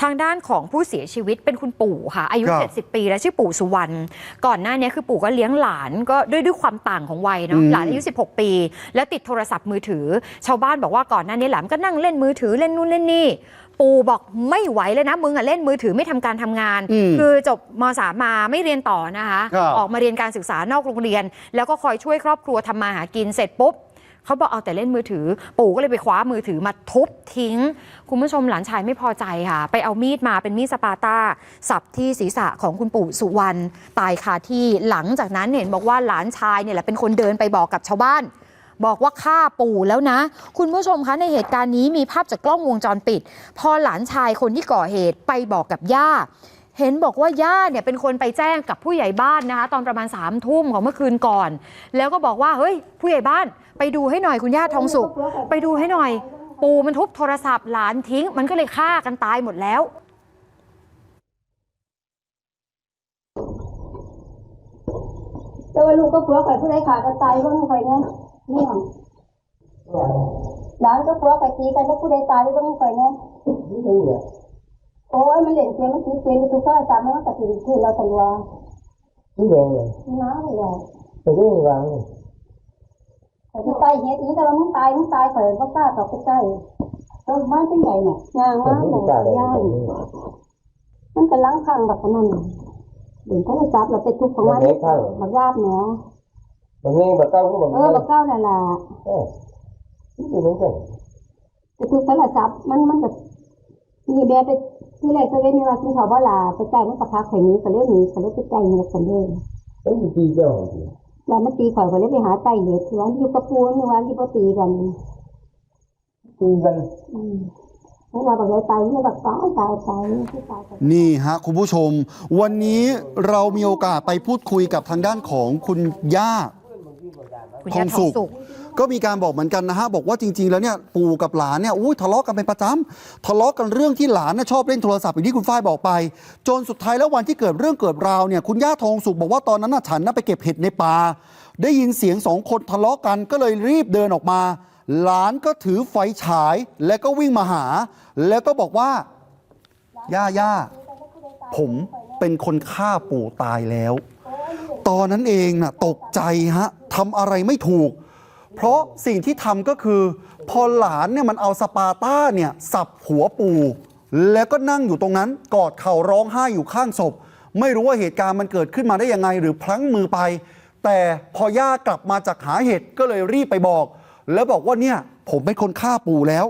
ทางด้านของผู้เสียชีวิตเป็นคุณปู่ค่ะ อายุ ครับ70 ปี และชื่อปู่สุวรรณก่อนหน้านี้คือปู่ก็เลี้ยงหลานก็ด้วยด้วยความต่างของวัยเนาะอืมหลานอายุ 16 ปี แล้วติดโทรศัพท์มือถือ ชาวบ้านบอกว่าก่อนหน้านี้หลานก็นั่งเล่นมือถือเล่นนู่นเล่นนี่ ปู่บอกไม่ไหวเลยนะมึงอะเล่นมือถือไม่ทำการทำงาน อืมคือจบมสามมาไม่เรียนต่อนะคะ ครับ ออกมาเรียนการศึกษานอกโรงเรียน แล้วก็คอยช่วยครอบครัวทำมาหากินเสร็จปุ๊บ เขาบอกเอาแต่เล่นมือถือ ปู่ก็เลยไปคว้ามือถือมาทุบทิ้ง คุณผู้ชมหลานชายไม่พอใจค่ะ ไปเอามีดมาเป็นมีดสปาต้า สับที่ศีรษะของคุณปู่สุวรรณตายคาที่หลังจากนั้นเห็นบอกว่าหลานชายเนี่ยแหละเป็นคนเดินไปบอกกับชาวบ้านบอกว่าฆ่าปู่แล้วนะ คุณผู้ชมคะในเหตุการณ์นี้มีภาพจากกล้องวงจรปิด พอหลานชายคนที่ก่อเหตุไปบอกกับย่า เห็นบอกว่าย่าเนี่ยเป็นคนไปแจ้งกับผู้ใหญ่บ้านนะคะตอนประมาณ3ามทุ่มของเมื่อคืนก่อน แล้วก็บอกว่าเฮ้ย ผู้ใหญ่บ้าน ไปดูให้หน่อยคุณย่าทองสุขไปดูให้หน่อย ปู่มันทุบโทรศัพท์หลานทิ้ง มันก็เลยฆ่ากันตายหมดแล้ว แต่ว่าลูกก็ผัวข่อยผู้ใดขาก็ตายก็ข่อยเนี่ยเนี่ยหลานก็ผัวข่อยตีกันแล้วผู้ใดตายก็ข่อยเนี่ย โอ้ยมันเล่นเกมมันตีเกมทุกข้าวสามมันก็ติดคือเราตัวนี่แดงเลยน้าเลยไปเรื่องวางเลยข่อยที่ตายเฮ็ดนี้แต่ว่ามึงตายมึงตายข่อยก็กล้าต่อไปใกล้ต้นบ้านเป็นใหญ่เนี่ยยางแต่ว่าไม่หนูกล้าเลยย่างมันก็ล้างข้างแบบนั้นเดี๋ยวเขาจะจับเราไปทุบของมันมาญาติเนาะมันแง่แบบเก้าก็แบบเออบักเก้านั่นล่ะเออนี่เป็นเหมือนกันไปทุกโทรศัพท์มันมันแบบมีแบบไป ที่แรกก็เล่นในว่าที่เขาบ่ลาไปใจมันกระพักข่อยหนี้ก็เล่นนี้ก็เล่นไปใจเน็ตกันเลยไอ้ตีเจ้าแล้วมันตีข่อยก็เล่นไปหาใจเน็ตคือว่าอยู่กับปูนวันที่เขาตีกันตีกันอืมแล้วเราแบบเลยตายไม่แบบตายตายตายที่ตายกันนี่ฮะคุณผู้ชม วันนี้เรามีโอกาสไปพูดคุยกับทางด้านของคุณย่า คุณย่าองทอสุงสุขก็มีการบอกเหมือนกันนะฮะบอกว่าจริง ๆ แล้วเนี่ยปู่กับหลานเนี่ยอุ้ยทะเลาะกันเป็นประจำทะเลาะกันเรื่องที่หลานน่ะชอบเล่นโทรศัพท์อย่างที่คุณฝ้ายบอกไป จนสุดท้ายแล้ววันที่เกิดเรื่องเกิดราวเนี่ยคุณย่าทองสุขบอกว่าตอนนั้นน่ะฉันน่ะไปเก็บเห็ดในป่าได้ยินเสียงสองคนทะเลาะกันก็เลยรีบเดินออกมา หลานก็ถือไฟฉาย แล้วก็วิ่งมาหา แล้วก็บอกว่าย่าย่าผมเป็นคนฆ่าปู่ตายแล้ว ตอนนั้นเองน่ะตกใจฮะทำอะไรไม่ถูก เพราะสิ่งที่ทำก็คือ พอหลานเนี่ยมันเอาสปาต้าเนี่ยสับหัวปู่ แล้วก็นั่งอยู่ตรงนั้น กอดเข่าร้องไห้อยู่ข้างศพ ไม่รู้ว่าเหตุการณ์มันเกิดขึ้นมาได้ยังไง หรือพลั้งมือไป แต่พอย่ากลับมาจากหาเห็ดก็เลยรีบไปบอก แล้วบอกว่าเนี่ยผมเป็นคนฆ่าปู่แล้ว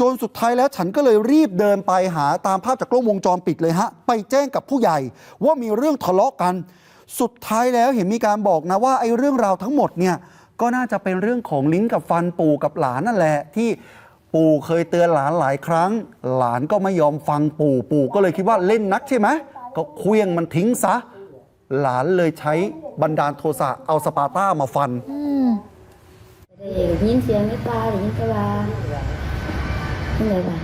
จนสุดท้ายแล้วฉันก็เลยรีบเดินไปหาตามภาพจากกล้องวงจรปิดเลยฮะ ไปแจ้งกับผู้ใหญ่ว่ามีเรื่องทะเลาะกัน สุดท้ายแล้วเห็นมีการบอกนะว่าไอ้เรื่องราวทั้งหมดเนี่ยก็น่าจะเป็นเรื่องของลิ้นกับฟันปู่กับหลานนั่นแหละ ที่ปู่เคยเตือนหลานหลายครั้ง หลานก็ไม่ยอมฟังปู่ปู่ก็เลยคิดว่าเล่นนักใช่ไหมก็เคลี้ยงมันทิ้งซะ หลานเลยใช้บันดาลโทสะเอาสปาต้ามาฟันได้ยินเสียงในตาได้ยินตะลาเป็นไงบ้าง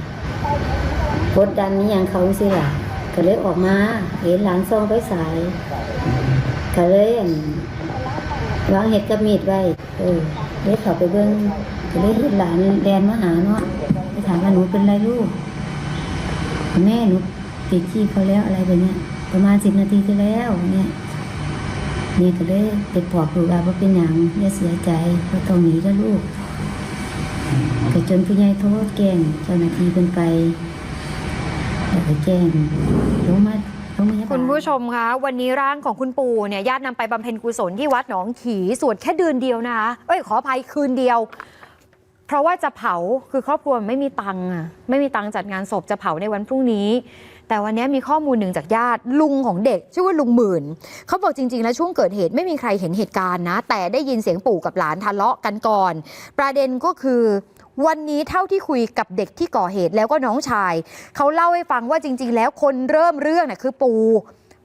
กดดันนี่ยังเขาสิล่ะก็เลยออกมา เห็นหลานซองไปสาย ก็เลยอั่นวางเห็ดกับมีดไว้เออเลยเขาไปเบิ่งก็เลยเห็นหลานแดนมาหาเนาะไปถามว่าหนูเป็นไรลูก แม่หนูติดขี้เขาแล้วอะไรแบบเนี้ยประมาณสิบนาทีที่แล้วเนี่ยนี่ก็เลยไปบอกลูกว่าบ่เป็นหยังอย่าเสียใจบ่ต้องหนีแล้วลูกก็จนผู้ใหญ่โทรแจ้งเจ้าหน้าที่เป็นไปแล้วก็แจ้งลงมาลงมา คุณผู้ชมคะวันนี้ร่างของคุณปู่เนี่ยญาตินำไปบำเพ็ญกุศลที่วัดหนองขีสวดแค่เดือนเดียวนะคะเอ้ยขออภัยคืนเดียว เพราะว่าจะเผาคือครอบครัวไม่มีตังค์อะไม่มีตังค์จัดงานศพจะเผาในวันพรุ่งนี้ แต่วันนี้มีข้อมูลหนึ่งจากญาติลุงของเด็ก ชื่อว่าลุงหมื่นเขาบอกจริงๆแล้วช่วงเกิดเหตุไม่มีใครเห็นเหตุการณ์นะ แต่ได้ยินเสียงปู่กับหลานทะเลาะกันก่อน ประเด็นก็คือ วันนี้เท่าที่คุยกับเด็กที่ก่อเหตุแล้วก็น้องชาย เขาเล่าให้ฟังว่าจริง ๆ แล้วคนเริ่มเรื่องน่ะคือปู่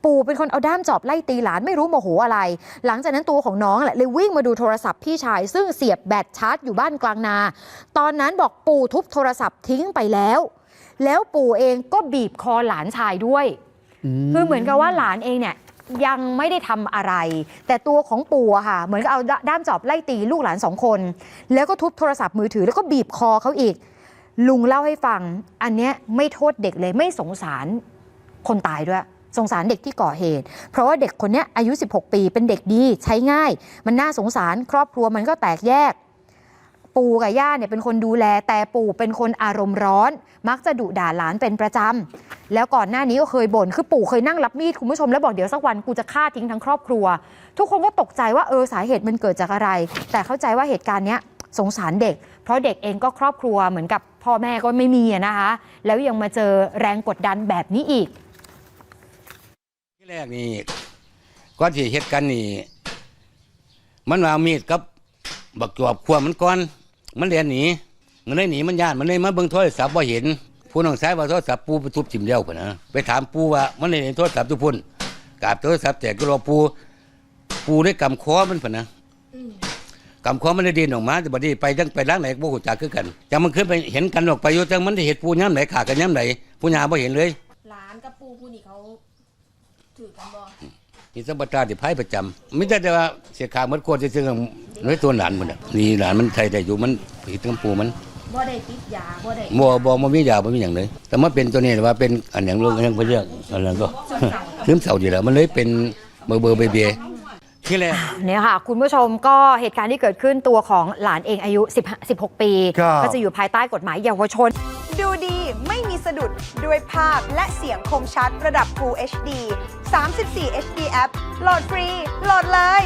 ปู่เป็นคนเอาด้ามจอบไล่ตีหลานไม่รู้โมโหอะไร หลังจากนั้นตัวของน้องแหละเลยวิ่งมาดูโทรศัพท์พี่ชาย ซึ่งเสียบแบตชาร์จอยู่บ้านกลางนา ตอนนั้นบอกปู่ทุบโทรศัพท์ทิ้งไปแล้ว แล้วปู่เองก็บีบคอหลานชายด้วย คือเหมือนกับว่าหลานเองเนี่ย ยังไม่ได้ทำอะไร แต่ตัวของปู่ค่ะ เหมือนกับเอาด้ามจอบไล่ตีลูกหลานสองคน แล้วก็ทุบโทรศัพท์มือถือแล้วก็บีบคอเขาอีก ลุงเล่าให้ฟัง อันเนี้ยไม่โทษเด็กเลยไม่สงสารคนตายด้วย สงสารเด็กที่ก่อเหตุ เพราะว่าเด็กคนนี้อายุ 16 ปีเป็นเด็กดีใช้ง่าย มันน่าสงสารครอบครัวมันก็แตกแยก ปู่กับย่าเนี่ยเป็นคนดูแลแต่ปู่เป็นคนอารมณ์ร้อน มักจะดุด่าหลานเป็นประจำ แล้วก่อนหน้านี้ก็เคยบ่นคือปู่เคยนั่งรับมีดคุณผู้ชมแล้วบอกเดี๋ยวสักวันกูจะฆ่าทิ้งทั้งครอบครัว ทุกคนก็ตกใจว่าเออสาเหตุมันเกิดจากอะไร แต่เข้าใจว่าเหตุการณ์เนี้ยสงสารเด็ก เพราะเด็กเองก็ครอบครัวเหมือนกับพ่อแม่ก็ไม่มีอะนะคะ แล้วยังมาเจอแรงกดดันแบบนี้อีก ที่แรกนี่ก่อนที่เฮ็ดกันนี่ มันวางมีดกับบักจอบความันก่อน มันเรียนหนีมันเลยหนีมันย่านมันเลยมาเบิ่งโทรศัพท์บ่เห็น ผู้น้องชายว่าโทรศัพท์ปูไปทุบจิ้มเดียวพุ่นนะไปถามปูว่ามันได้เห็นโทรศัพท์ทุกพุ่นกราบโทรศัพท์แต่ก็รอปูปูได้กำคอมันพุ่นนะกำคอมันได้ดินออกมาแต่บัดนี้ไปจังไปล้างไหนก็บ่ฮู้จักคือกันจังมันขึ้นไปเห็นกันออกไปอยู่จังมันได้เห็นปูย่ํไหนขากันย่ํไหนผู้ยาบ่เห็นเลยหลานกับปูผู้นี่เขาถือกันบ่นี่สัมปทานที่ไพ่ประจำไม่ใช่แต่ว่าเสียขาเหมือนโคตรจะซึ่งน้อยตัวหลานมันน่ะนี่หลานมันไทยได้อยู่มันผิดกับปูมัน บ่ได้ติดยาบ่ได้บ่บ่บ่มียาบ่มีหยังเลย แต่มาเป็นตัวนี้ว่าเป็นอันหยังเรื่องอันหยังเพิ่นเรียกอันนั้นก็ ซึมเศร้าดีแหล้วมันเลยเป็นเบอร์เบอร์เบเบที่แรกเนี่ยค่ะ คุณผู้ชมก็เหตุการณ์ที่เกิดขึ้นตัวของหลานเองอายุ10 16 ปีครับก็จะอยู่ภายใต้กฎหมายเยาวชน ดูดีไม่มีสะดุดด้วยภาพและเสียงคมชัดระดับ Full HD 34 HD App โหลดฟรีโหลดเลย